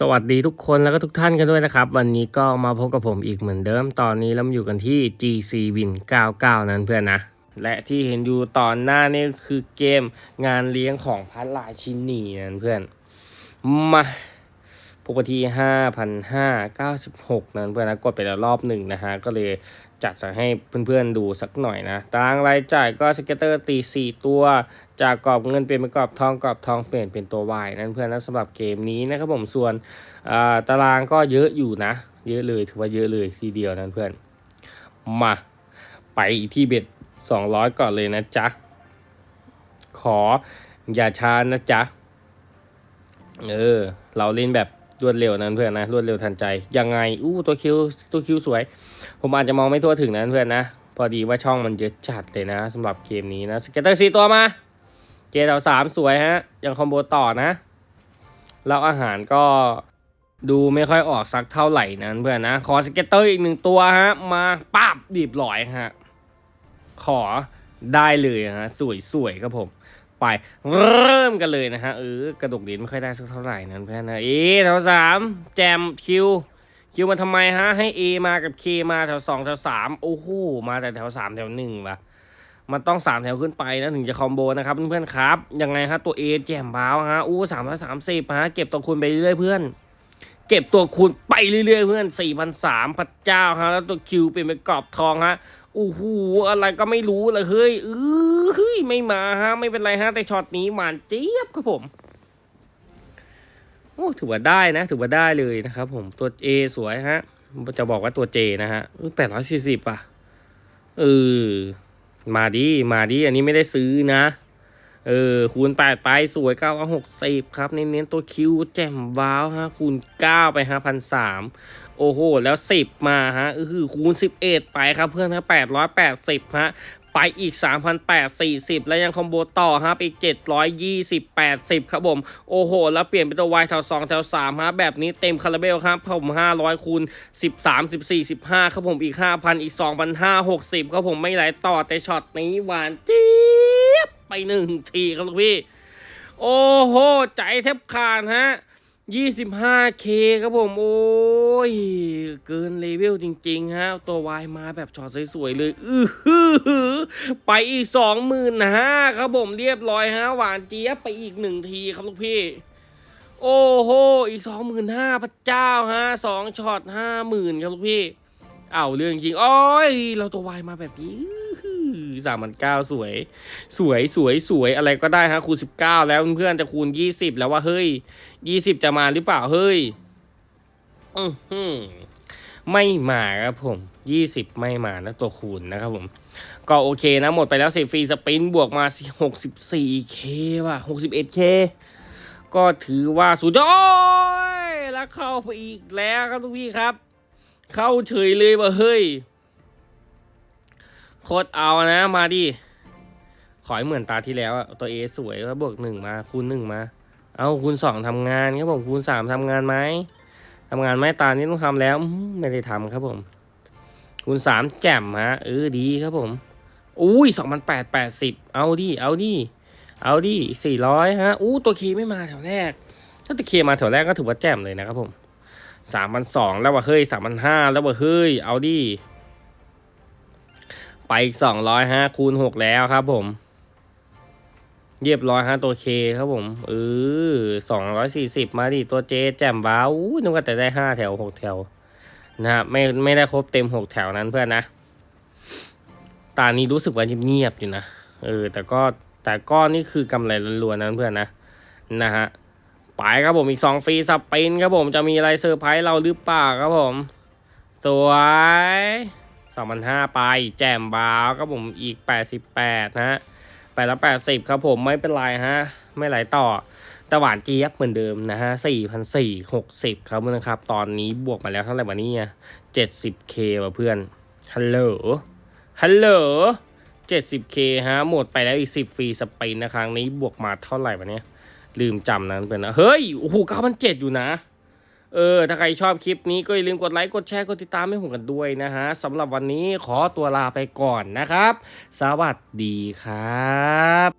สวัสดีทุกคนแล้วก็ทุกท่านกันด้วยนะครับ วันนี้ก็มาพบกับผมอีกเหมือนเดิม ตอนนี้เราอยู่กันที่ GC Win 99 นั้นเพื่อนนะ และที่เห็นอยู่ตอนหน้านี่คือเกมงานเลี้ยงของพันลาชินีนั้นเพื่อน มาปกติ5,596 นั้นเพื่อนนะกดไปแล้วรอบหนึ่งนะฮะ ก็เลยจัดจะให้เพื่อนๆดูสักหน่อยนะตารางรายจ่ายก็สเก็ตเตอร์ตี 4 ตัว จากกรอบเงินเปลี่ยนเป็นกรอบทองกรอบทองเปลี่ยนเป็นตัววายนั่นเพื่อนนะสำหรับเกมนี้นะครับผมส่วนตารางก็เยอะอยู่นะ เยอะเลยถือว่าเยอะเลยทีเดียวนั่นเพื่อนมาไปที่เบ็ด200 ก่อนเลยนะจ๊ะ ขออย่าช้านะจ๊ะ เออ เราเล่นแบบรวดเร็วนั้นเพื่อนนะ รวดเร็วทันใจ ยังไง อู้ ตัวคิวตัวคิวสวย ผมอาจจะมองไม่ทั่วถึงนั้นเพื่อนนะ พอดีว่าช่องมันเยอะจัดเลยนะสำหรับเกมนี้นะ สเก็ตเตอร์สี่ตัวมา จดาวสามสวยฮะ ยังคอมโบต่อนะ แล้วอาหารก็ดูไม่ค่อยออกสักเท่าไหร่นั้นเพื่อนนะ ขอสเก็ตเตอร์อีกหนึ่งตัวฮะ มาปั๊บดีบหลอยฮะ ขอได้เลยฮะ สวยๆครับผม ไปเริ่มกันเลยนะฮะเออกระดกเหรียญไม่ค่อยได้สักเท่าไหร่นั้นเพื่อนนะเอแถวสามแจมคิวคิวมาทำไมฮะ ให้ A มากับ K มาแถวสองแถวสามโอ้โหมาแต่แถวสามแถวหนึ่งวะ มันต้องสามแถวขึ้นไปนะถึงจะคอมโบนะครับเพื่อนๆครับยังไงฮะตัว A แจ่มบ้าวฮะอู้สามร้อยสามสิบฮะเก็บตัวคูณไปเรื่อยเพื่อน เก็บตัวคูณไปเรื่อยๆเพื่อนสี่พันสามพระเจ้าฮะแล้วตัวคิวเป็นเป็นกรอบทองฮะโอ้โหอะไรก็ไม่รู้เลยเฮ้ยเฮ้ยไม่มาฮะไม่เป็นไรฮะแต่ช็อตนี้หวานเจี๊ยบครับผมโอ้ถือว่าได้นะ ถือว่าได้เลยนะครับผมตัว A สวยฮะ จะบอกว่าตัว J นะฮะแปดร้อยสี่สิบอะเออ มาดิมาดิอันนี้ไม่ได้ซื้อนะ เออ คูณแปดไปสวยเก้าหกสิบครับ เน้นๆตัวคิวแจ่มว้าวฮะ คูณเก้าไปฮะพันสามโอ้โห แล้วสิบมาฮะ คือคูณสิบเอ็ดไปครับเพื่อนฮะแปดร้อยแปดสิบฮะ ไปอีก 3,840 แล้วยังคอมโบต่อครับอีก 720 80 ครับผม โอ้โห แล้วเปลี่ยนเป็นตัว Y แถว 2 แถว3ฮะแบบนี้เต็มคาราเบลครับผม 500คูณ13 14 15 ครับผมอีก 5,000 อีก 2,560 ครับผมไม่ไหลต่อแต่ช็อตนี้หวานเจี๊ยบไปหนึ่งทีครับลูกพี่ โอ้โห ใจแทบขาดฮะ 25k ครับผม โอ้ย เกินเลเวลจริงๆ ฮะ ตัววายมาแบบช็อตสวยๆ เลย อือหือไปอีก25,000ครับผมเรียบร้อยฮะ หวานเจี๊ยบไปอีกหนึ่งทีครับลูกพี่ โอ้โห อีก25,000พระเจ้าฮะสองช็อต50,000ครับลูกพี่ เอาเรื่องจริง โอ้ย เราตัววายมาแบบนี้ สามพันเก้าสวย สวยสวยสวยอะไรก็ได้ฮะคูณสิบเก้าแล้วเพื่อนๆจะคูณยี่สิบแล้วว่าเฮ้ยยี่สิบจะมาหรือเปล่าเฮ้ย อือหือไม่มาครับผมยี่สิบไม่มานะตัวคูณนะครับผม ก็โอเคนะหมดไปแล้วสิฟรีสปินบวกมาหกสิบสี่เคว่ะหกสิบเอ็ดเคก็ถือว่าสุดยอดแล้วเข้าไปอีกแล้วครับทุกพี่ครับ เข้าเฉยเลยว่าเฮ้ย โคตรเอานะมาดิ ขอให้เหมือนตาที่แล้วอะตัว A สวยก็บวกหนึ่งมา คูณหนึ่งมา เอาคูณสองทำงานครับผมคูณสามทำงานไหมทำงานไหมตานี้ต้องทำแล้วไม่ได้ทำครับผม คูณสามแจ่มฮะเออดีครับผม อุ้ยสองพันแปดแปดสิบเอาดิเอาดิเอาดิสี่ร้อยฮะอู้ตัวเคไม่มาแถวแรก ถ้าตัวเคมาแถวแรกก็ถือว่าแจ่มเลยนะครับผมสามพันสองแล้วว่าเฮ้ยสามพันห้าแล้วว่าเฮ้ยเอาดิ ไปอีกสองร้อยฮะคูณหกแล้วครับผม เรียบร้อยฮะตัวเคครับผมเออสองร้อยสี่สิบมาดิตัวเจแจ่มว้าวอู้นึกว่าแต่ได้ห้าแถวหกแถวนะฮะไม่ไม่ได้ครบเต็มหกแถวนั้นเพื่อนนะ ตานี้รู้สึกว่าเงียบๆอยู่นะเออ แต่ก็แต่ก็นี่คือกำไรล้วนๆนั้นเพื่อนนะนะฮะไปครับผมอีกสองฟรีสปินครับผมจะมีอะไรเซอร์ไพรส์เราหรือเปล่าครับผม สวย สองพันห้าไป แจมบาวครับผมอีกแปดสิบแปดนะฮะไปล้วแปดสิบครับผมไม่เป็นไรฮะ ไม่ไหลต่อต่หวานเจี๊ยบเหมือนเดิมนะฮะสี่พันสี่หกสิบครับนะครับ ตอนนี้บวกมาแล้วเท่าไหร่วะเนี่ยเจ็ดสิบเคว่ะเพื่อน ฮัลโหล ฮัลโหลเจ็ดสิบเคฮะ หมดไปแล้วอีกสิบฟรีสปินนะครั้งนี้บวกมาเท่าไหร่วะเนี่ย ลืมจำนั้นเป็นนะ เฮ้ย โอ้โหเก้าพันเจ็ดอยู่นะ เออ ถ้าใครชอบคลิปนี้ก็อย่าลืมกดไลค์ กดแชร์ กดติดตามให้ผมกันด้วยนะฮะสำหรับวันนี้ขอตัวลาไปก่อนนะครับ สวัสดีครับ